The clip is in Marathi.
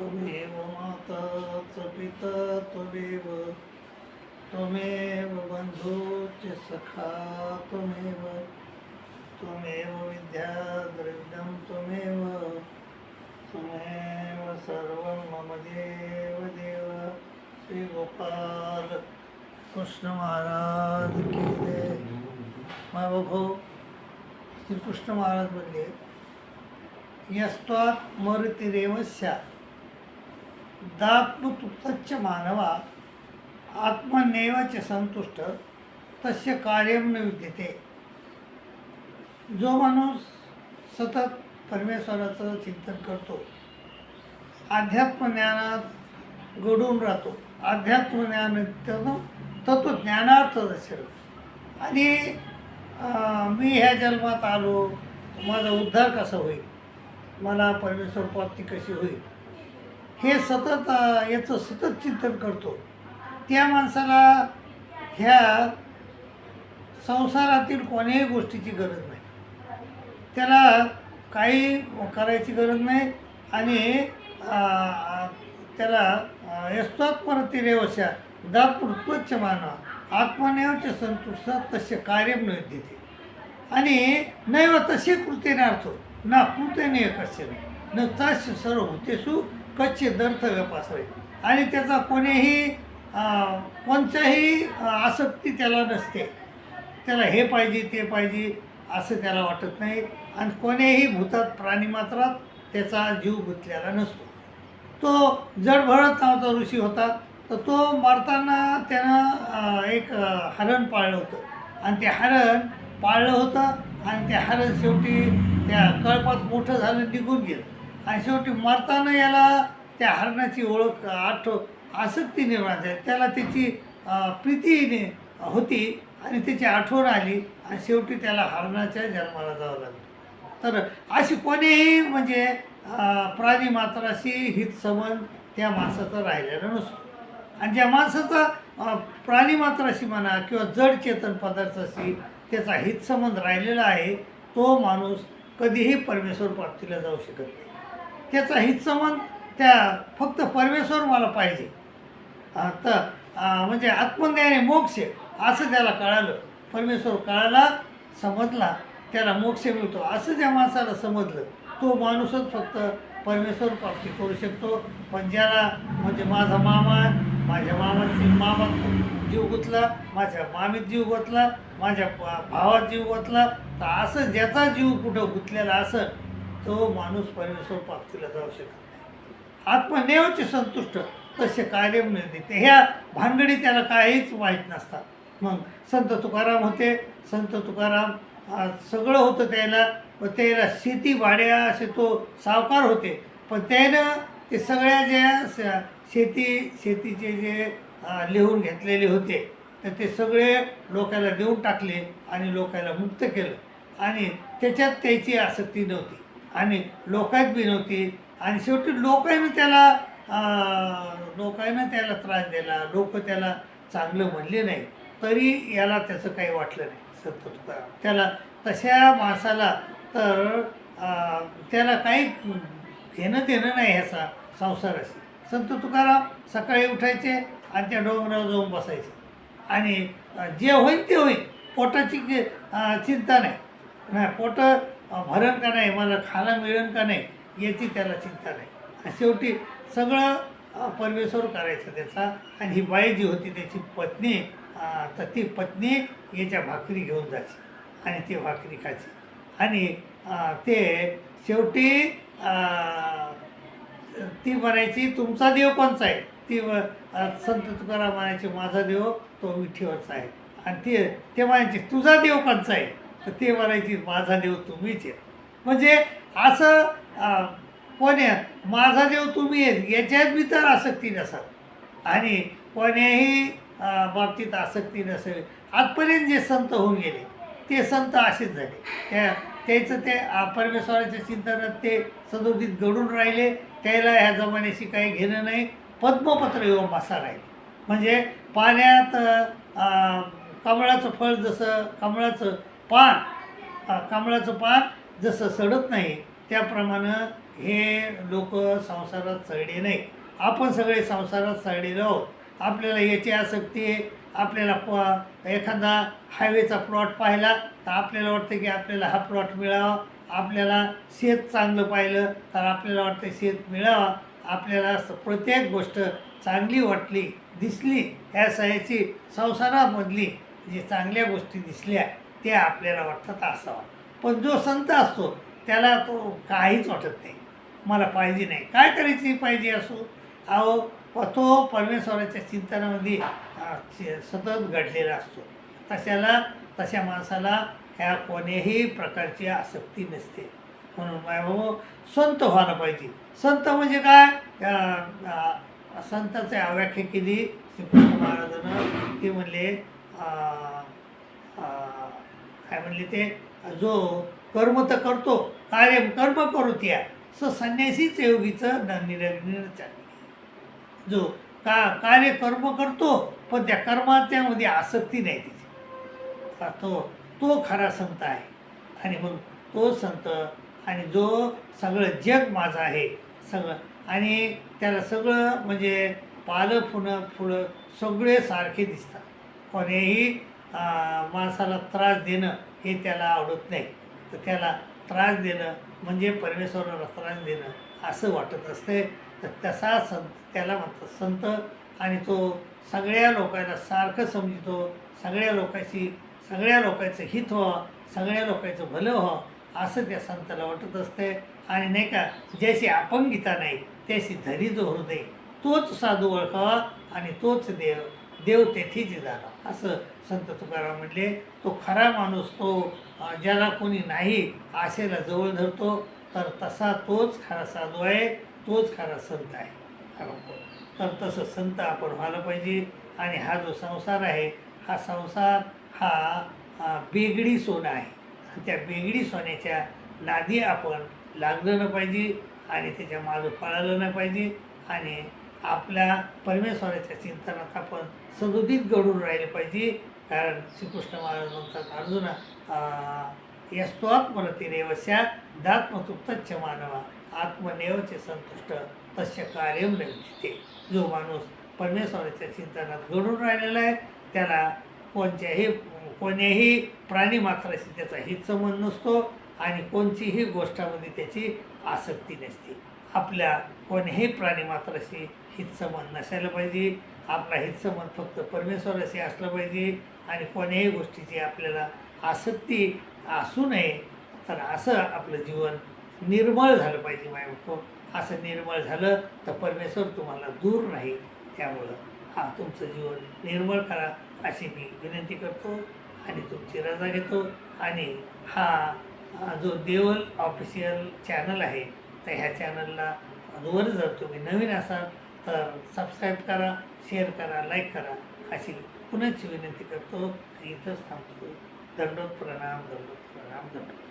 त्वमेव माता च पिता त्वमेव त्वमेव बन्धु च सखा त्वमेव त्वमेव विद्या द्रव्यं त्वमेव त्वमेव सर्वं मम देव देव श्री गोपाल कृष्ण महाराज की जय। माझा भाऊ श्रीकृष्ण महाराज म्हणले यस्त्वात् मरतिरेवस्या दात्मतुप्तच्च मानवा आत्मनेवाचे संतुष्ट तस्य कार्यम न विद्यते. जो माणूस सतत परमेश्वराचं चिंतन करतो अध्यात्म ज्ञानात राहतो. अध्यात्मज्ञान तत्वज्ञानार्थ दर्शन आणि मी ह्या जन्मात आलो माझा उद्धार कसा होईल? मला परमेश्वर प्राप्ती कशी होईल? हे सतत याचं सतत चिंतन करतो. त्या माणसाला ह्या संसारातील कोण्याही गोष्टीची गरज नाही. त्याला काही करायची गरज नाही आणि त्याला यस्वात्मरतिरेवशा दा दातृत्वच्च मानवा आत्मनेवच संतुष्ट तसे कार्य न देते आणि नैव तसे कृतीनार्थो ना कृतेने कसे न तास्य सर्व भूतेषु कच्चे दर्थ आणि त्याचा कोणीही कोणत्याही आसक्ती त्याला नसते. त्याला हे पाहिजे ते पाहिजे असं त्याला वाटत नाही. आणि कोणीही भूतात प्राणीमात्रात त्याचा जीव गुंतलेला नसतो. तो जडभरत नावाचा ऋषी होता. तर तो मारताना त्यानं एक हरण पाळलं होतं. आणि ते हरण पाळलं होतं. आणि ते हरण शेवटी त्या कळपात मोठं झालं निघून गेलं. आणि शेवटी मरताना याला त्या हरणाची ओळख आठव आसक्ती निर्माण झाली. त्याला त्याची प्रीती होती आणि त्याची आठवण आली आणि शेवटी त्याला हरणाच्या जन्माला जावं लागलं. तर अशी कोणीही म्हणजे प्राणी मात्राशी हितसंबंध त्या माणसाचा राहिलेला नसतो. आणि ज्या माणसाचा प्राणी मात्राशी म्हणा किंवा जड चेतन पदार्थाशी त्याचा हितसंबंध राहिलेला आहे तो माणूस कधीही परमेश्वर प्राप्तीला जाऊ शकत नाही. त्याचा हितसंबंध त्या फक्त परमेश्वर मला पाहिजे. तर म्हणजे आत्मज्ञाने मोक्ष असं त्याला कळालं. परमेश्वर कळाला समजला त्याला मोक्ष मिळतो. असं ज्या माणसाला समजलं. तो माणूसच फक्त परमेश्वर प्राप्ती करू शकतो. पण ज्याला म्हणजे माझा मामा माझ्या मामाची मामात जीव गुतला माझ्या मामीत जीव गुतला माझ्या भावात जीव गुतला तर असं ज्याचा जीव कुठं गुतलेला असं तो माणूस परमेश्वर प्राप्तीला जाऊ शकत नाही. आत्मनेवचे संतुष्ट तसे कार्य मिळते ह्या भानगडी त्याला काहीच माहीत नसतात. मग संत तुकाराम होते. संत तुकाराम सगळं होतं त्याला. व त्याला शेती भाड्या असे तो सावकार होते. पण त्यानं ते सगळ्या ज्या स- शेती शेतीचे जे लिहून घेतलेले होते तर ते सगळे लोकांना देऊन टाकले आणि लोकाला मुक्त केलं. आणि त्याच्यात त्याची आसक्ती नव्हती. आणि लोकात बी नव्हती आणि शेवटी लोकांनी त्याला लोकांना त्याला त्रास दिला लोक त्याला चांगलं म्हणले नाही. तरी याला त्याचं काही वाटलं नाही संत तुकाराम. त्याला तशा माणसाला तर त्याला काही घेणं देणं नाही ह्याचा संसाराशी संत तुकाराम सकाळी उठायचे आणि त्या डोंगरावर जाऊन बसायचे. आणि जे होईल ते होईल पोटाची चिंता नाही. नाही पोटं भरण का नाही मला खायला मिळेल का नाही याची त्याला चिंता नाही. शेवटी सगळं परमेश्वर करायचं त्याचा. आणि ही बाई जी होती त्याची पत्नी तर ती पत्नी याच्या भाकरी घेऊन जायची आणि ती भाकरी खायची. आणि ते शेवटी ती म्हणायची तुमचा देव कोणचा आहे? ती संत तुकाराम म्हणायची माझा देव तो विठीवरचा आहे. आणि ते ते म्हणायचे तुझा देव कोणचा आहे? तर ते म्हणायची माझा देव तुम्हीच आहे. म्हणजे असं अ, कोण आहे? माझा देव तुम्ही आहे याच्यात बी तर आसक्ती नसाल आणि कोण्याही बाबतीत आसक्ती नसेल आजपर्यंत जे संत होऊन गेले ते संत असेच झाले. त्या त्याचं ते परमेश्वराच्या चिंतनात ते सदोदित घडून राहिले. त्याला ह्या जमान्याशी काही घेणं नाही. पद्मपत्र येऊन मासा राहिले. म्हणजे पाण्यात कमळाचं फळ जसं कमळाचं पान कमळाचं पान जसं सडत नाही त्याप्रमाणे हे लोक संसारात चढले नाही आपण सगळे संसारात चढलेलो आहोत. आपल्याला याची आसक्ती आहे. आपल्याला प एखादा हायवेचा प्लॉट पाहिला तर आपल्याला वाटतं की आपल्याला हा प्लॉट मिळावा. आपल्याला शेत चांगलं पाहिलं तर आपल्याला वाटतं शेत मिळावा. आपल्याला प्रत्येक गोष्ट चांगली वाटली दिसली ह्या सह्याची संसारामधली जी चांगल्या गोष्टी दिसल्या ते आपल्याला वाटतात असावा. पण जो संत असतो त्याला तो काहीच वाटत नाही. मला पाहिजे नाही. काय करायची पाहिजे असो. अहो तो परमेश्वराच्या चिंतनामध्ये सतत घडलेला असतो. तशाला तशा माणसाला ह्या कोणीही प्रकारची आसक्ती नसते. म्हणून माय भाऊ संत व्हायला पाहिजे. संत म्हणजे काय? अ, व्याख्या केली श्रीकृष्ण महाराजानं. ते म्हणले काय म्हणले ते? जो कर्म तर करतो कार्य कर्म करू त्या. स संन्यासीच योगीचं न जो का कार्य कर्म करतो पण त्या कर्माच्यामध्ये आसक्ती नाही त्याची तो तो खरा संत आहे. आणि मग तो संत आणि जो सगळं जग माझं आहे सगळं आणि त्याला सगळं म्हणजे पालं फुलं फुलं सगळे सारखे दिसतात. कोणीही माणसाला त्रास देणं हे त्याला आवडत नाही. तर त्याला त्रास देणं म्हणजे परमेश्वराला त्रास देणं असं वाटत असते. तर तसा संत त्याला म्हणतात संत आणि तो सगळ्या लोकांना सारखं समजतो. सगळ्या लोकांशी सगळ्या लोकांचं हित व्हावं सगळ्या लोकांचं भलं व्हावं असं त्या संताला वाटत असते. आणि नाही का जैशी अपंगिता नाही त्याशी धरी जो हृदय तोच साधू ओळखावा आणि तोच देव देव तेथीच झाला असं संत तुकाराम म्हणले तो खरा माणूस तो ज्याला कोणी नाही आशेला जवळ धरतो तर तसा तोच खरा साधू आहे तोच खरा संत आहे. तर तसं संत आपण व्हायला पाहिजे आणि हा जो संसार आहे हा संसार हा बेगडी सोनं आहे. त्या बेगडी सोन्याच्या नादी आपण लागलं ना पाहिजे आणि त्याच्या मागं पळालं नाही पाहिजे आणि आपल्या परमेश्वराच्या चिंतनात आपण सदोदित घडून राहिले पाहिजे. कारण श्रीकृष्ण महाराज म्हणतात अर्जुना अं, यस्त्वात्मरतिरेवस्या दात्मतुप्तच्छ मानवा आत्मनेवचे संतुष्ट तस्य कार्यम लक्षते जो माणूस परमेश्वराच्या चिंतनात घडून राहिलेला आहे त्याला कोणत्याही कोण्याही प्राणी मात्राशी त्याचा हितसंबंध नसतो आणि कोणतीही गोष्टामध्ये त्याची आसक्ती नसते. आपल्या कोणीही प्राणी मात्राशी हितसंबंध नसायला पाहिजे. आपला हितसंबंध फक्त परमेश्वराशी असला पाहिजे आणि कोणीही गोष्टीची आपल्याला आसक्ती असू नये तर असं आपलं जीवन निर्मळ झालं पाहिजे मायबाप असं निर्मळ झालं तर परमेश्वर तुम्हाला दूर नाही त्यामुळं हा तुमचं जीवन निर्मळ करा अशी मी विनंती करतो आणि तुमची रजा घेतो. आणि हा जो देवल ऑफिशियल चॅनल आहे तर ह्या चॅनलला वर जर तुम्ही नवीन असाल तर सबस्क्राईब करा शेअर करा लाईक करा अशी पुन्हाच विनंती करतो. इथंच थांबतो. दंडोत प्रणाम दंडोत प्रणाम दंडोत